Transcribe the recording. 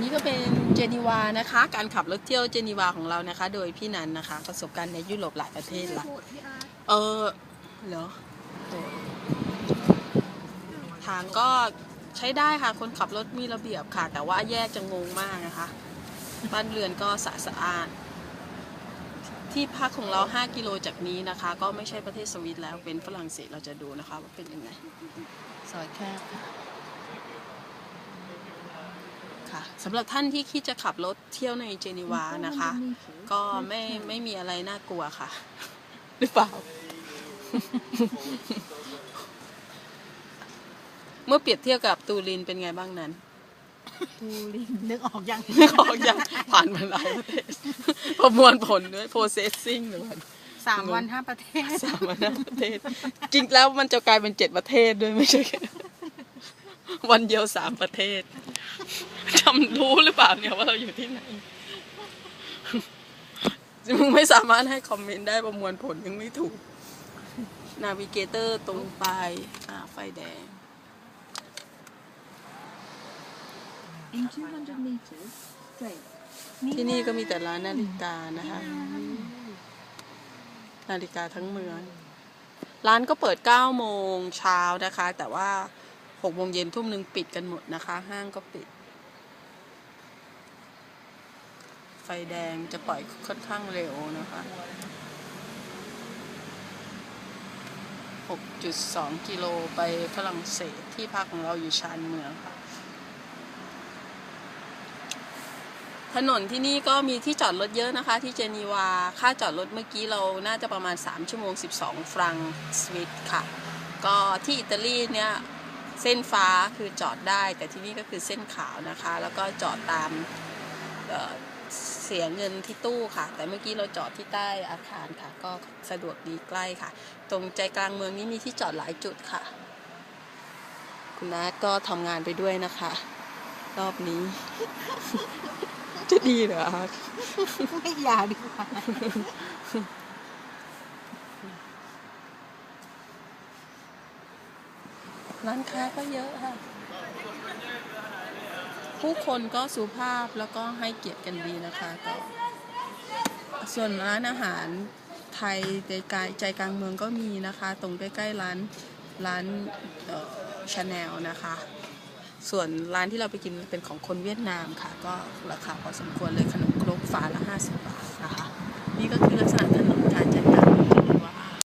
นนี้ก็เป็นเจนีวานะคะ การขับรถเที่ยวเจนีวาของเรานะคะ โดยพี่นันนะคะ ประสบการณ์ในยุโรปหลายประเทศละเออเหรอทางก็ใช้ได้ค่ะคนขับรถมีระเบียบค่ะ แต่ว่าแยกจะงงมากนะคะ บ้านเรือนก็สะสะอาด ที่พักของเรา 5 กิโลจากนี้นะคะ ก็ไม่ใช่ประเทศสวิตแล้วเป็นฝรั่งเศสเราจะดูนะคะว่าเป็นยังไงซอยแคบ ค่ะค่ะสำหรับท่านที่คิดจะขับรถเที่ยวในเจนีวานะคะ ก็ไม่ไม่มีอะไรน่ากลัวค่ะ หรือเปล่า เมื่อเปรียบเทียบกับตูรินเป็นไงบ้างนั้นตูรินนึกออกยังไม่ออกยังผ่านมาหลายประเทศประมวลผลด้วย processing หรือว่าสามวันห้าประเทศสามวันห้าประเทศ จริงแล้วมันจะกลายเป็นเจ็ดประเทศด้วยไม่ใช่แค่ วันเดียวสามประเทศจำรู้หรือเปล่าเนี่ยว่าเราอยู่ที่ไหนมึงไม่สามารถให้คอมเมนต์ได้ประมวลผลยังไม่ถูก นาวิเกเตอร์ตรงไปอ่าไฟแดง In 200 meters, straight. ที่นี่ก็มีแต่ร้านนาฬิกานะคะ นาฬิกาทั้งเมือง ร้านก็เปิด9โมงเช้านะคะ แต่ว่า 6โมงเย็นทุ่มหนึ่งปิดกันหมดนะคะ ห้างก็ปิด ไฟแดงจะปล่อยค่อนข้างเร็วนะคะ6.2 กิโลไปฝรั่งเศสที่พักของเราอยู่ชานเมืองค่ะ ถนนที่นี่ก็มีที่จอดรถเยอะนะคะ ที่เจนีวา ค่าจอดรถเมื่อกี้เราน่าจะประมาณ 3 ชั่วโมง 12 ฟรังสวิตค่ะ ก็ที่อิตาลีเนี่ย เส้นฟ้าคือจอดได้ แต่ที่นี่ก็คือเส้นขาวนะคะ แล้วก็จอดตามเเสียเงินที่ตู้ค่ะ แต่เมื่อกี้เราจอดที่ใต้อาคารค่ะ ก็สะดวกดีใกล้ค่ะ ตรงใจกลางเมืองนี้มีที่จอดหลายจุดค่ะ คุณนัทก็ทำงานไปด้วยนะคะ รอบนี้ จะดีเหรอไม่อยากดีกว่า ร้านค้าก็เยอะค่ะ ผู้คนก็สุภาพแล้วก็ให้เกียรติกันดีนะคะก็ส่วนร้านอาหารไทยใจกลางใจกลางเมืองก็มีนะคะ ตรงใกล้ๆร้านร้านชาแนลนะคะ ส่วนร้านที่เราไปกินเป็นของคนเวียดนามค่ะ ก็ราคาพอสมควรเลยขนมครกฝาละ